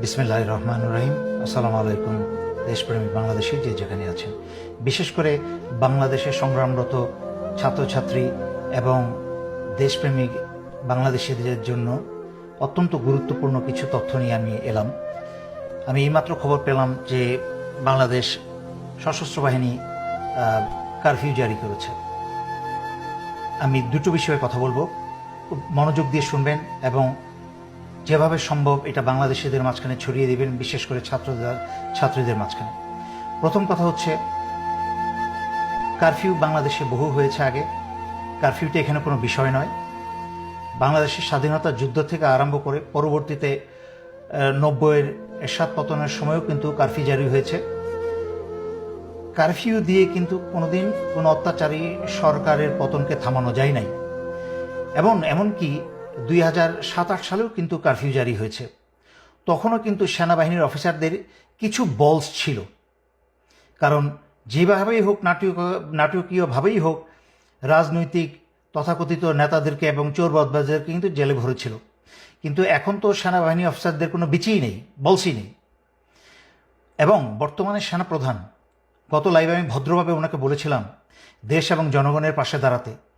বিসমিল্লাহ রহমান রহিম। আসসালামু আলাইকুম দেশপ্রেমিক বাংলাদেশি যে যেখানে আছেন। বিশেষ করে বাংলাদেশে সংগ্রামরত ছাত্রছাত্রী এবং দেশপ্রেমিক বাংলাদেশিদের জন্য অত্যন্ত গুরুত্বপূর্ণ কিছু তথ্য নিয়ে আমি এলাম। আমি এইমাত্র খবর পেলাম যে বাংলাদেশ সশস্ত্র বাহিনী কারফিউ জারি করেছে। আমি দুটো বিষয়ে কথা বলব। মনোযোগ দিয়ে শুনবেন এবং যেভাবে সম্ভব এটা বাংলাদেশিদের মাঝখানে ছড়িয়ে দিবেন, বিশেষ করে ছাত্রদের ছাত্রীদের মাঝখানে। প্রথম কথা হচ্ছে কারফিউ বাংলাদেশে বহু হয়েছে আগে। কারফিউটা এখানে কোনো বিষয় নয়। বাংলাদেশের স্বাধীনতা যুদ্ধ থেকে আরম্ভ করে পরবর্তীতে নব্বইয়ের এরশাদ পতনের সময়ও কিন্তু কারফিউ জারি হয়েছে। কারফিউ দিয়ে কিন্তু কোনোদিন কোনো অত্যাচারী সরকারের পতনকে থামানো যায় নাই। এবং এমনকি দুই হাজার সাত আট সালেও কিন্তু কারফিউ জারি হয়েছে। তখনও কিন্তু সেনাবাহিনীর অফিসারদের কিছু বলস ছিল। কারণ যেভাবেই হোক নাটক নাটকীয়ভাবেই হোক, রাজনৈতিক তথাকথিত নেতাদেরকে এবং চোর বদবাজদেরকে কিন্তু জেলে ভরেছিল। কিন্তু এখন তো সেনাবাহিনী অফিসারদের কোনো বিচিই নেই, বলসই নেই। এবং বর্তমানে সেনাপ্রধান, গত লাইভে আমি ভদ্রভাবে ওনাকে বলেছিলাম, দেশ এবং জনগণের পাশে দাঁড়াতে।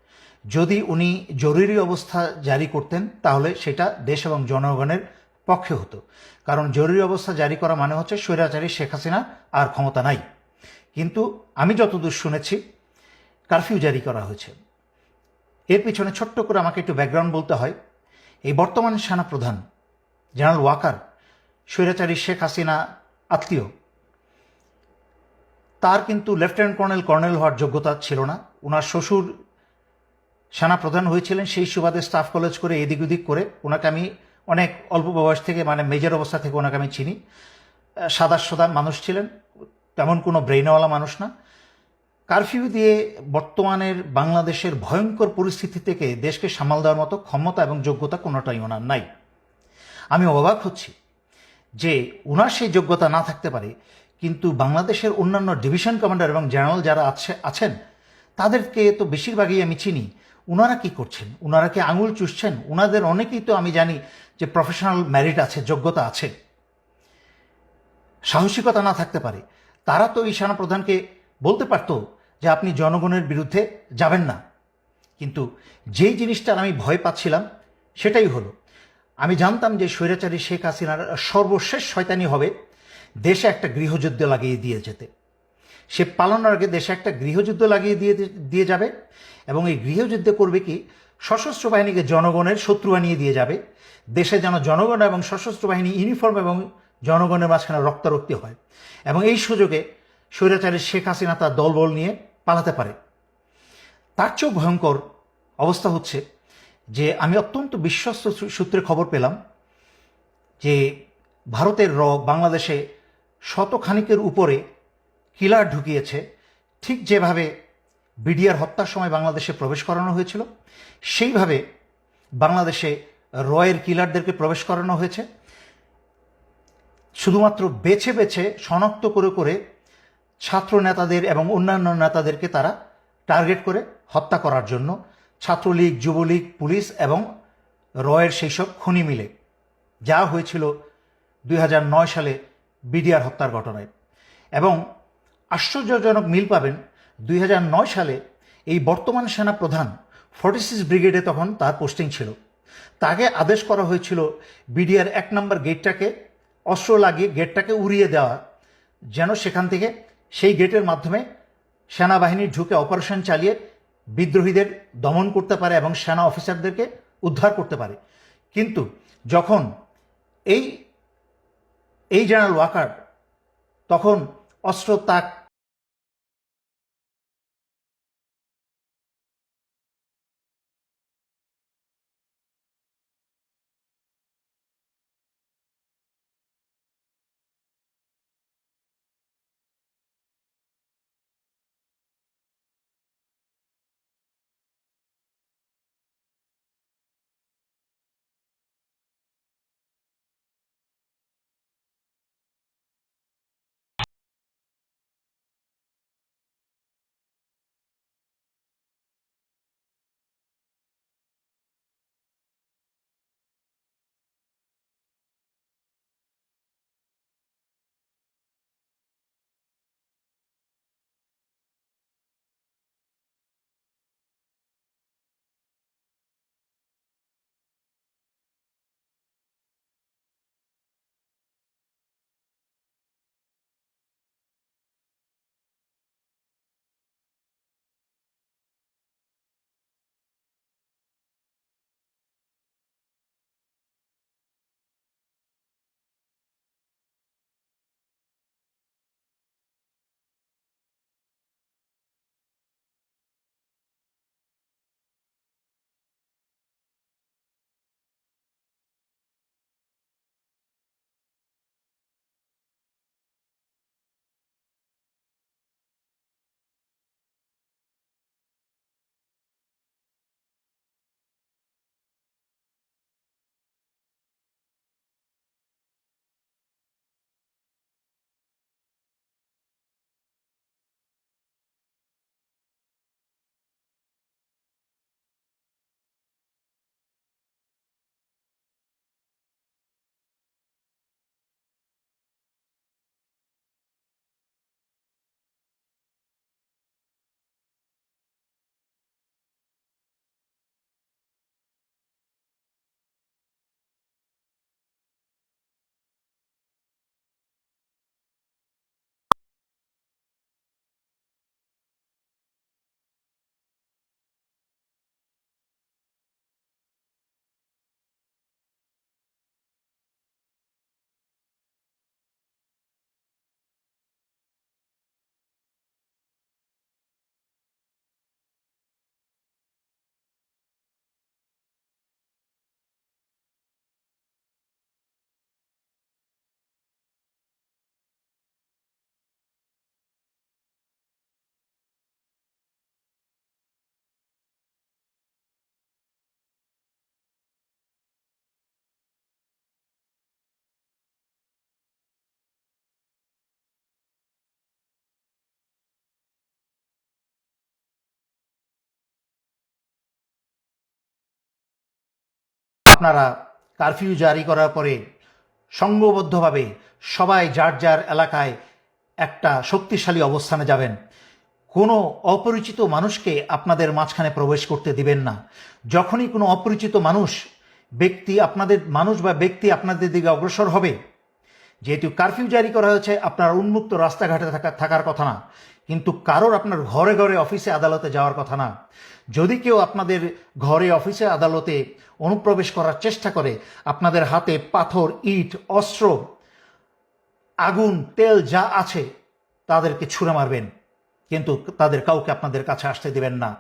যদি উনি জরুরি অবস্থা জারি করতেন, তাহলে সেটা দেশ এবং জনগণের পক্ষে হতো। কারণ জরুরি অবস্থা জারি করা মানে হচ্ছে স্বৈরাচারী শেখ হাসিনা আর ক্ষমতা নাই। কিন্তু আমি যতদূর শুনেছি, কারফিউ জারি করা হয়েছে। এর পিছনে ছোট্ট করে আমাকে একটু ব্যাকগ্রাউন্ড বলতে হয়। এই বর্তমান সেনা প্রধান জেনারেল ওয়াকার, স্বৈরাচারী শেখ হাসিনা আত্মীয়, তার কিন্তু লেফটেন্যান্ট কর্নেল কর্নেল হওয়ার যোগ্যতা ছিল না। ওনার শ্বশুর সেনা প্রধান হয়েছিলেন, সেই সুবাদে স্টাফ কলেজ করে এদিক ওদিক করে ওনাকে আমি অনেক অল্প বয়স থেকে মানে মেজর অবস্থা থেকে ওনাকে আমি চিনি। সাদা সাদা মানুষ ছিলেন, তেমন কোনো ব্রেইনওয়ালা মানুষ না। কারফিউ দিয়ে বর্তমানের বাংলাদেশের ভয়ঙ্কর পরিস্থিতি থেকে দেশকে সামাল দেওয়ার মতো ক্ষমতা এবং যোগ্যতা কোনোটাই ওনার নাই। আমি অবাক হচ্ছি যে ওনার সেই যোগ্যতা না থাকতে পারে, কিন্তু বাংলাদেশের অন্যান্য ডিভিশন কমান্ডার এবং জেনারেল যারা আছে, আছেন, তাদেরকে তো বেশিরভাগই আমি চিনি। ওনারা কি করছেন? ওনারা কি আঙুল চুষছেন? ওনাদের অনেকেই তো আমি জানি যে প্রফেশনাল ম্যারিট আছে, যোগ্যতা আছে। সাহসিকতা না থাকতে পারে। তারা তো এই সেনাপ্রধানকে বলতে পারত যে আপনি জনগণের বিরুদ্ধে যাবেন না। কিন্তু যেই জিনিসটার আমি ভয় পাচ্ছিলাম, সেটাই হলো, আমি জানতাম যে স্বৈরাচারী শেখ হাসিনার সর্বশেষ শয়তানি হবে দেশে একটা গৃহযুদ্ধ লাগিয়ে দিয়ে যেতে। সে পালানোর আগে দেশে একটা গৃহযুদ্ধ লাগিয়ে দিয়ে দিয়ে যাবে এবং এই গৃহযুদ্ধে করবে কি? সশস্ত্র বাহিনীকে জনগণের শত্রু বানিয়ে দিয়ে যাবে। দেশে যেন জনগণ এবং সশস্ত্র বাহিনী ইউনিফর্ম এবং জনগণের মাঝখানে রক্তারক্তি হয় এবং এই সুযোগে স্বৈরাচারী শেখ হাসিনা তার দলবল নিয়ে পালাতে পারে। তার চেয়েও ভয়ঙ্কর অবস্থা হচ্ছে যে, আমি অত্যন্ত বিশ্বস্ত সূত্রে খবর পেলাম যে, ভারতের র, বাংলাদেশে শতখানিকের উপরে কিলার ঢুকিয়েছে, ঠিক যেভাবে বিডিআর হত্যার সময় বাংলাদেশে প্রবেশ করানো হয়েছিল, সেইভাবে বাংলাদেশে রয়ের কিলারদেরকে প্রবেশ করানো হয়েছে। শুধুমাত্র বেছে বেছে, শনাক্ত করে করে ছাত্র নেতাদের এবং অন্যান্য নেতাদেরকে তারা টার্গেট করে হত্যা করার জন্য ছাত্রলীগ, যুবলীগ, পুলিশ এবং রয়ের সেই সব খনি মিলে যা হয়েছিল দুই হাজার নয় সালে বিডিআর হত্যার ঘটনায়। এবং আশ্চর্যজনক মিল পাবেন দুই হাজার নয় সালে এই বর্তমান সেনা প্রধান ফর্টি সিক্স ব্রিগেডে তখন তার পোস্টিং ছিল। তাকে আদেশ করা হয়েছিল বিডিআর এক নম্বর গেটটাকে, অস্ত্র লাগিয়ে গেটটাকে উড়িয়ে দেওয়া, যেন সেখান থেকে সেই গেটের মাধ্যমে সেনাবাহিনী ঢুকে অপারেশন চালিয়ে বিদ্রোহীদের দমন করতে পারে এবং সেনা অফিসারদেরকে উদ্ধার করতে পারে। কিন্তু যখন এই এই জেনারেল ওয়াকার তখন অস্ত্র, তাক আপনারা কারফিউ জারি করার পরে সংঘবদ্ধভাবে সবাই যার যার এলাকায় একটা শক্তিশালী অবস্থানে যাবেন। কোনো অপরিচিত মানুষকে আপনাদের মাঝখানে প্রবেশ করতে দিবেন না। যখনই কোনো অপরিচিত মানুষ, ব্যক্তি আপনাদের, মানুষ বা ব্যক্তি আপনাদের দিকে অগ্রসর হবে, যেহেতু কারফিউ জারি করা হয়েছে, আপনার উন্মুক্ত রাস্তাঘাটে থাকা থাকার কথা না। কিন্তু কারোর আপনার ঘরে ঘরে অফিসে আদালতে যাওয়ার কথা না। যদি কেউ আপনাদের ঘরে অফিসে আদালতে অনুপ্রবেশ করার চেষ্টা করে, আপনাদের হাতে পাথর, ইট, অস্ত্র, আগুন, তেল যা আছে, তাদেরকে ছুঁড়ে মারবেন। কিন্তু তাদের কাউকে আপনাদের কাছে আসতে দেবেন না।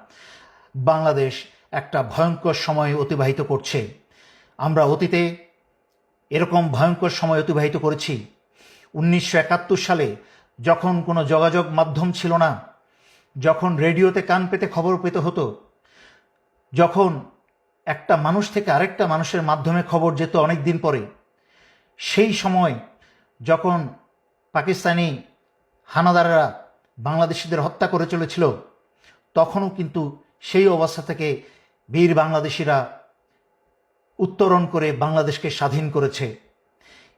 বাংলাদেশ একটা ভয়ঙ্কর সময় অতিবাহিত করছে। আমরা অতীতে এরকম ভয়ঙ্কর সময় অতিবাহিত করেছি। উনিশশো একাত্তর সালে যখন কোনো যোগাযোগ মাধ্যম ছিল না, যখন রেডিওতে কান পেতে খবর পেতে হতো, যখন একটা মানুষ থেকে আরেকটা মানুষের মাধ্যমে খবর যেত অনেক দিন পরে, সেই সময় যখন পাকিস্তানি হানাদাররা বাংলাদেশিদের হত্যা করে চলেছিল, তখনও কিন্তু সেই অবস্থা থেকে বীর বাংলাদেশিরা উত্তরণ করে বাংলাদেশকে স্বাধীন করেছে।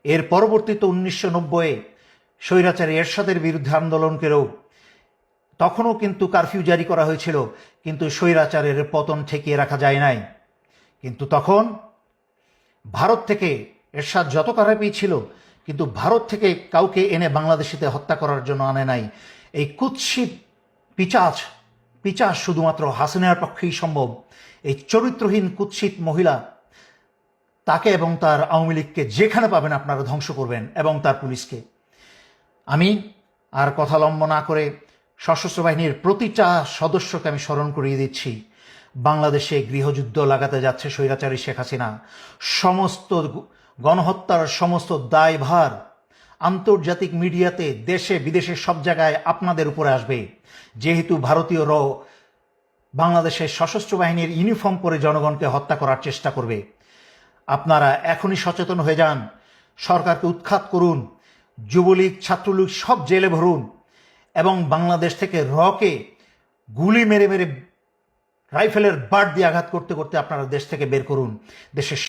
এর পরবর্তীতে উনিশশো নব্বইয়ে স্বৈরাচারী এরশাদের বিরুদ্ধে আন্দোলনকেও তখনও কিন্তু কারফিউ জারি করা হয়েছিল, কিন্তু স্বৈরাচারের পতন ঠেকিয়ে রাখা যায় নাই। কিন্তু তখন ভারত থেকে এরশাদ যত কারাপি ছিল, কিন্তু ভারত থেকে কাউকে এনে বাংলাদেশিতে হত্যা করার জন্য আনে নাই। এই কুৎসিত পিচাচ পিচাচ শুধুমাত্র হাসিনার পক্ষেই সম্ভব। এই চরিত্রহীন কুৎসিত মহিলা তাকে এবং তার আওয়ামী লীগকে যেখানে পাবেন আপনারা ধ্বংস করবেন এবং তার পুলিশকে। আমি আর কথা লম্ব না করে সশস্ত্র বাহিনীর প্রতিটা সদস্যকে আমি স্মরণ করিয়ে দিচ্ছি। বাংলাদেশে গৃহযুদ্ধ লাগাতে যাচ্ছে স্বৈরাচারী শেখ হাসিনা। সমস্ত গণহত্যার সমস্ত দায়ভার আন্তর্জাতিক মিডিয়াতে দেশে, বিদেশে সব জায়গায় আপনাদের উপরে আসবে। যেহেতু ভারতীয় র বাংলাদেশের সশস্ত্র বাহিনীর ইউনিফর্ম পরে জনগণকে হত্যা করার চেষ্টা করবে। আপনারা এখনই সচেতন হয়ে যান। সরকারকে উৎখাত করুন। যুবলীগ, ছাত্রলীগ সব জেলে ভরুন এবং বাংলাদেশ থেকে রকে গুলি মেরে মেরে রাইফেলের বাট দিয়ে আঘাত করতে করতে আপনারা দেশ থেকে বের করুন। দেশের